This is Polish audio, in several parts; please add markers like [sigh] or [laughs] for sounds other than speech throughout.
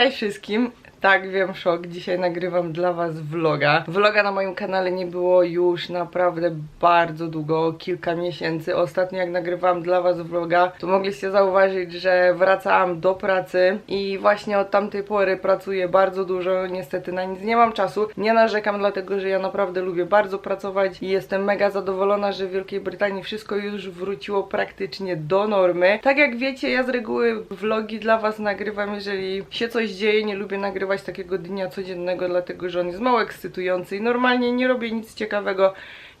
Cześć wszystkim! Tak, wiem, szok. Dzisiaj nagrywam dla Was vloga. Vloga na moim kanale nie było już naprawdę bardzo długo, kilka miesięcy. Ostatnio jak nagrywałam dla Was vloga, to mogliście zauważyć, że wracałam do pracy i właśnie od tamtej pory pracuję bardzo dużo. Niestety na nic nie mam czasu. Nie narzekam, dlatego że ja naprawdę lubię bardzo pracować i jestem mega zadowolona, że w Wielkiej Brytanii wszystko już wróciło praktycznie do normy. Tak jak wiecie, ja z reguły vlogi dla Was nagrywam, jeżeli się coś dzieje, nie lubię nagrywać takiego dnia codziennego, dlatego że on jest mało ekscytujący i normalnie nie robię nic ciekawego,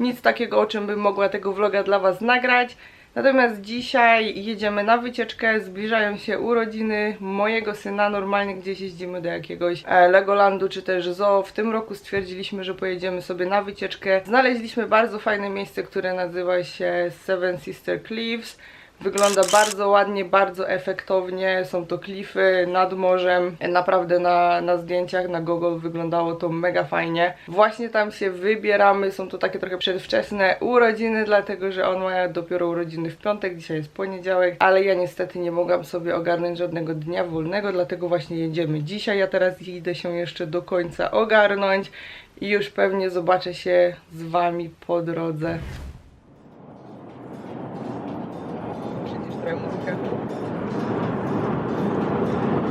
nic takiego, o czym bym mogła tego vloga dla Was nagrać. Natomiast dzisiaj jedziemy na wycieczkę, zbliżają się urodziny mojego syna, normalnie gdzieś jeździmy do jakiegoś e, Legolandu czy też zoo. W tym roku stwierdziliśmy, że pojedziemy sobie na wycieczkę. Znaleźliśmy bardzo fajne miejsce, które nazywa się Seven Sister Cliffs. Wygląda bardzo ładnie, bardzo efektownie. Są to klify nad morzem. Naprawdę na, na zdjęciach na Google wyglądało to mega fajnie. Właśnie tam się wybieramy. Są to takie trochę przedwczesne urodziny, dlatego że on ma dopiero urodziny w piątek. Dzisiaj jest poniedziałek, ale ja niestety nie mogłam sobie ogarnąć żadnego dnia wolnego, dlatego właśnie jedziemy dzisiaj. Ja teraz idę się jeszcze do końca ogarnąć i już pewnie zobaczę się z Wami po drodze. Trochę muzykę.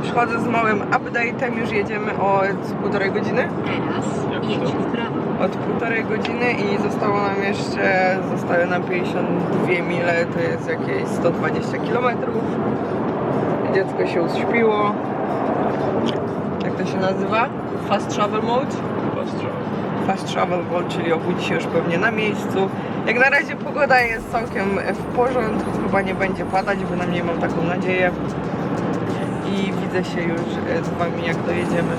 Przychodzę z małym update'em, już jedziemy od półtorej godziny. Teraz jedź w prawo. Od półtorej godziny i zostało nam jeszcze, zostały nam 52 mile, to jest jakieś 120 km. Dziecko się uśpiło. Jak to się nazywa? Fast travel mode? Fast travel mode, czyli obudzi się już pewnie na miejscu. Jak na razie pogoda jest całkiem w porządku, chyba nie będzie padać, bynajmniej mam taką nadzieję. I widzę się już z Wami jak dojedziemy.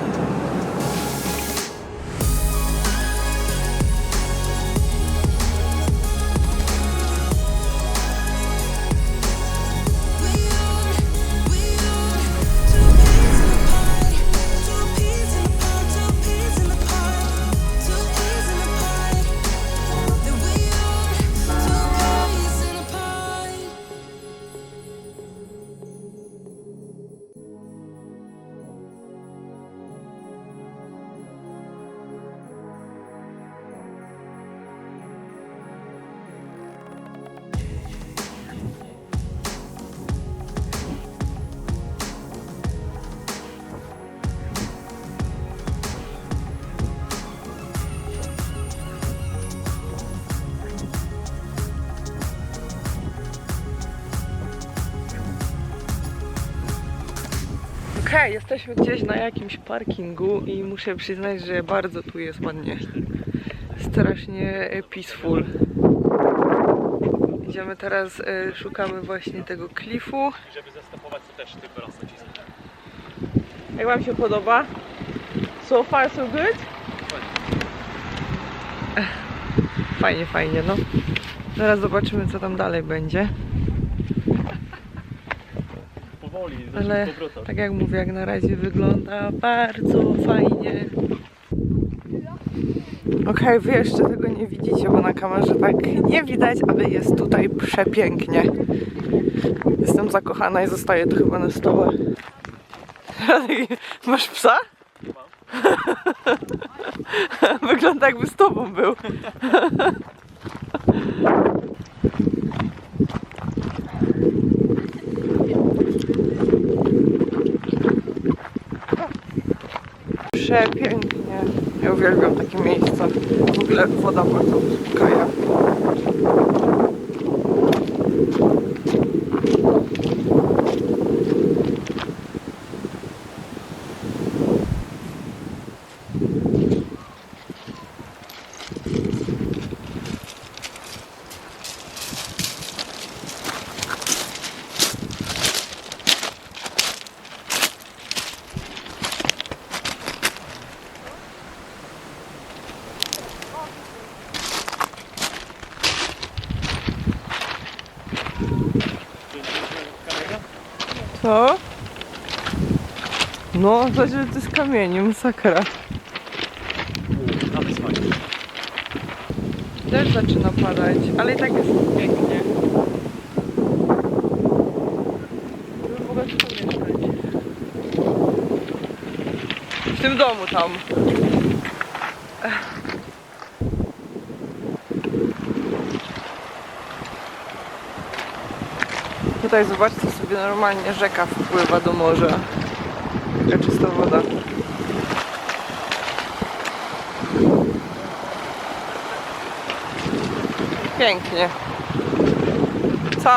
Jesteśmy gdzieś na jakimś parkingu i muszę przyznać, że bardzo tu jest ładnie. Strasznie e, peaceful. Idziemy teraz, e, szukamy właśnie tego klifu. Żeby zastopować to też raz naciskam. Jak Wam się podoba? So far so good? Fajnie, fajnie, no. Zaraz zobaczymy, co tam dalej będzie. Powoli, Ale tak jak mówię, jak na razie wygląda bardzo fajnie. Okej, wy jeszcze tego nie widzicie, bo na kamerze tak nie widać, ale jest tutaj przepięknie. Jestem zakochana i zostaję to chyba na stole. [laughs] Masz psa? [laughs] Wygląda jakby z tobą był. [laughs] Przepięknie. Ja uwielbiam takie miejsca. W ogóle woda bardzo uspokaja. Co? No, to, jest kamieniem, sakra. Też zaczyna padać, ale i tak jest pięknie. Mogła tu mieszkać. tym domu tam. Tutaj zobaczcie sobie normalnie rzeka wpływa do morza. Taka czysta woda. Pięknie. Co?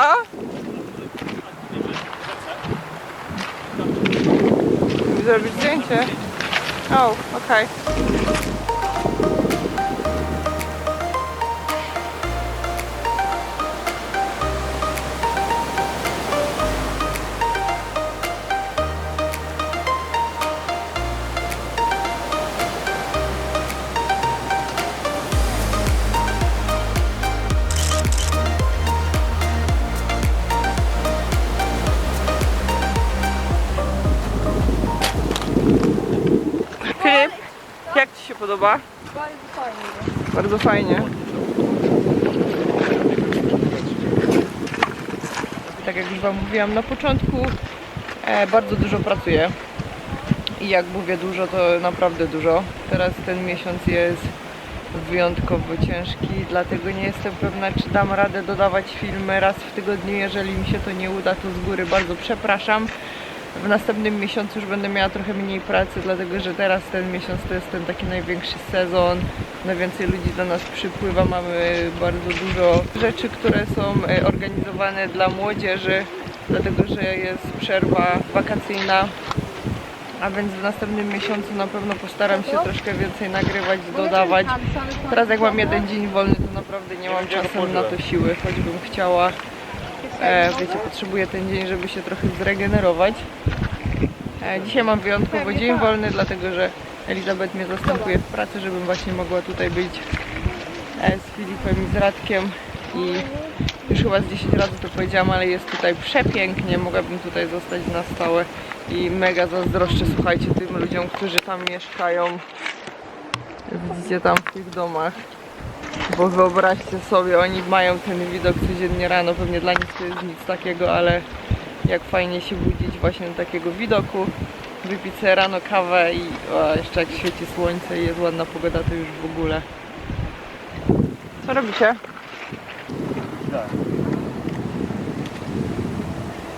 Zrobić zdjęcie? O, okej. Filip, podoba? Bardzo fajnie. Bardzo fajnie. Tak jak już Wam mówiłam na początku, e, bardzo dużo pracuję. I jak mówię dużo, to naprawdę dużo. Teraz ten miesiąc jest wyjątkowo ciężki, dlatego nie jestem pewna, czy dam radę dodawać filmy raz w tygodniu. Jeżeli mi się to nie uda, to z góry bardzo przepraszam. W następnym miesiącu już będę miała trochę mniej pracy, dlatego że teraz ten miesiąc to jest ten taki największy sezon. Najwięcej ludzi do nas przypływa, mamy bardzo dużo rzeczy, które są e, organizowane dla młodzieży, dlatego że jest przerwa wakacyjna. A więc w następnym miesiącu na pewno postaram się troszkę więcej nagrywać, dodawać. Teraz jak mam jeden dzień wolny, to naprawdę nie mam czasem na to siły, choćbym chciała. E, wiecie, potrzebuję ten dzień, żeby się trochę zregenerować. E, dzisiaj mam wyjątkowo dzień wolny, dlatego że Elizabeth mnie zastępuje w pracy, żebym właśnie mogła tutaj być e, z Filipem i z Radkiem i już chyba z 10 razy to powiedziałam, ale jest tutaj przepięknie, mogłabym tutaj zostać na stałe i mega zazdroszczę, słuchajcie, tym ludziom, którzy tam mieszkają. Widzicie tam w tych domach. Bo wyobraźcie sobie, oni mają ten widok codziennie rano, pewnie dla nich to jest nic takiego, ale jak fajnie się budzić właśnie do takiego widoku, wypić sobie rano kawę i o, jeszcze jak świeci słońce i jest ładna pogoda, to już w ogóle. Co robicie?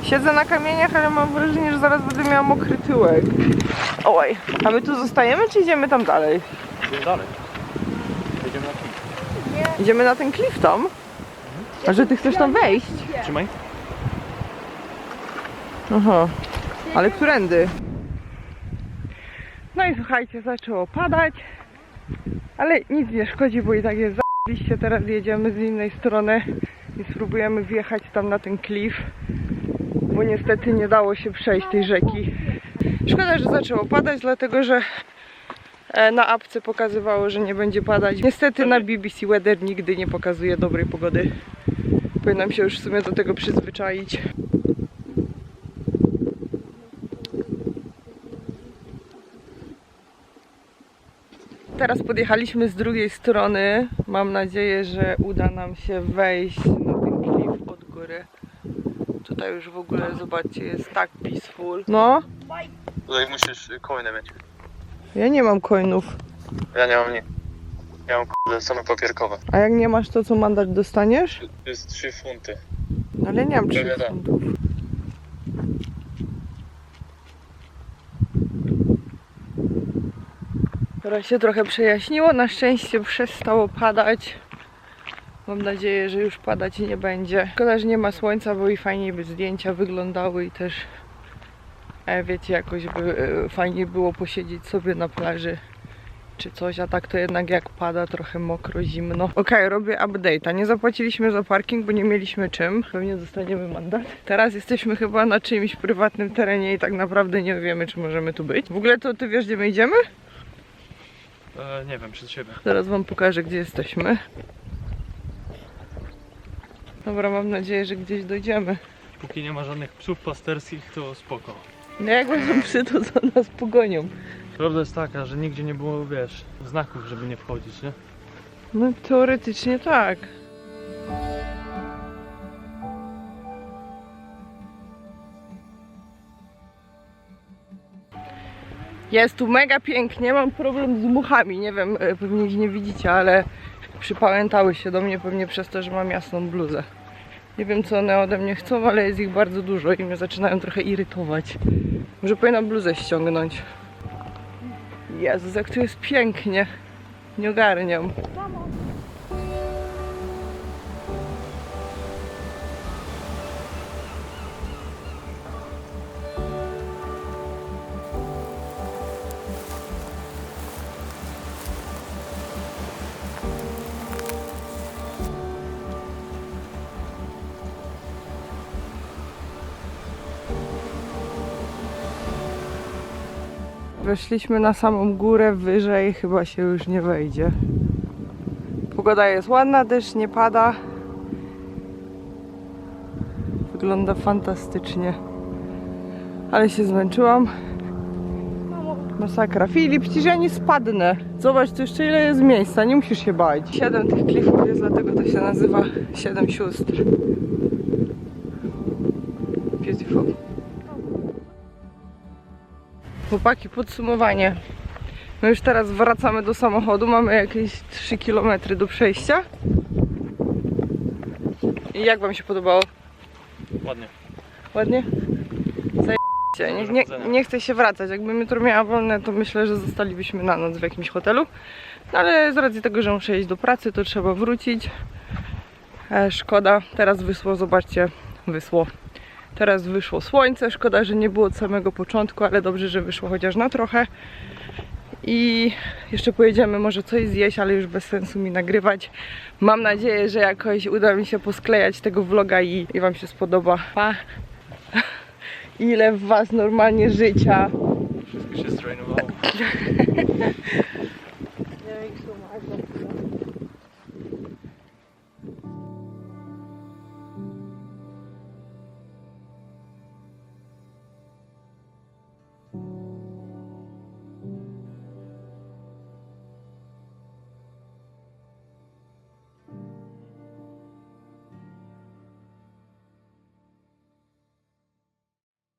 Siedzę na kamieniach, ale mam wrażenie, że zaraz będę miała mokry tyłek. Oj, a my tu zostajemy, czy idziemy tam dalej? Idziemy dalej. Idziemy na ten klif tam? A że ty chcesz tam wejść? Trzymaj. Aha, ale którędy? No i słuchajcie, zaczęło padać, ale nic nie szkodzi, bo i tak jest zajebiście. Teraz jedziemy z innej strony i spróbujemy wjechać tam na ten klif, bo niestety nie dało się przejść tej rzeki. Szkoda, że zaczęło padać, dlatego że na apce pokazywało, że nie będzie padać. Niestety na BBC Weather nigdy nie pokazuje dobrej pogody. Powinnam się już w sumie do tego przyzwyczaić. Teraz podjechaliśmy z drugiej strony. Mam nadzieję, że uda nam się wejść na ten klif od góry. Tutaj już w ogóle, zobaczcie, jest tak peaceful. No, Tutaj musisz coiny mieć. Ja nie mam coinów. Ja nie mam nie. Ja mam kurde same papierkowe. A jak nie masz to, co mandat dostaniesz? To jest 3 funty. Ale nie mam 3 Pewnie tak. funtów. Teraz się trochę przejaśniło, na szczęście przestało padać. Mam nadzieję, że już padać nie będzie. Szkoda, że nie ma słońca, bo i fajniej by zdjęcia wyglądały i też wiecie, jakoś by e, fajnie było posiedzieć sobie na plaży czy coś, a tak to jednak jak pada, trochę mokro, zimno. Okej, robię update'a. Nie zapłaciliśmy za parking, bo nie mieliśmy czym. Pewnie dostaniemy mandat. Teraz jesteśmy chyba na czyimś prywatnym terenie i tak naprawdę nie wiemy, czy możemy tu być. W ogóle to ty wiesz, gdzie my idziemy? E, nie wiem, przed siebie. Zaraz wam pokażę, gdzie jesteśmy. Dobra, mam nadzieję, że gdzieś dojdziemy. Póki nie ma żadnych psów pasterskich, to spoko. No jak będą psy, to za nas pogonią. Prawda jest taka, że nigdzie nie było, wiesz, znaków, żeby nie wchodzić, nie? No teoretycznie tak. Jest tu mega pięknie, mam problem z muchami, nie wiem, e, pewnie ich nie widzicie, ale przypamiętały się do mnie pewnie przez to, że mam jasną bluzę. Nie wiem co one ode mnie chcą, ale jest ich bardzo dużo i mnie zaczynają trochę irytować. Może powinna bluzę ściągnąć. Jezus, jak tu jest pięknie. Nie ogarniam. Weszliśmy na samą górę, wyżej chyba się już nie wejdzie. Pogoda jest ładna, deszcz nie pada. Wygląda fantastycznie. Ale się zmęczyłam. Masakra. Filip, przecież ja nie spadnę. Zobacz, tu jeszcze ile jest miejsca, nie musisz się bać. Siedem tych klifów jest, dlatego to się nazywa Siedem Sióstr. Chłopaki, podsumowanie. My już teraz wracamy do samochodu, mamy jakieś 3 km do przejścia. I jak wam się podobało? Ładnie. Ładnie? Zajebiście. Nie, nie, nie chcę się wracać. Jakbym jutro miała wolne, to myślę, że zostalibyśmy na noc w jakimś hotelu. No ale z racji tego, że muszę iść do pracy, to trzeba wrócić. E, szkoda. Teraz wysło, zobaczcie, wysło. Teraz wyszło słońce, szkoda, że nie było od samego początku, ale dobrze, że wyszło chociaż na trochę. I jeszcze pojedziemy może coś zjeść, ale już bez sensu mi nagrywać. Mam nadzieję, że jakoś uda mi się posklejać tego vloga i, i Wam się spodoba. Pa! [laughs] Ile w Was normalnie życia. Wszystko się strenowało. Tak. [laughs]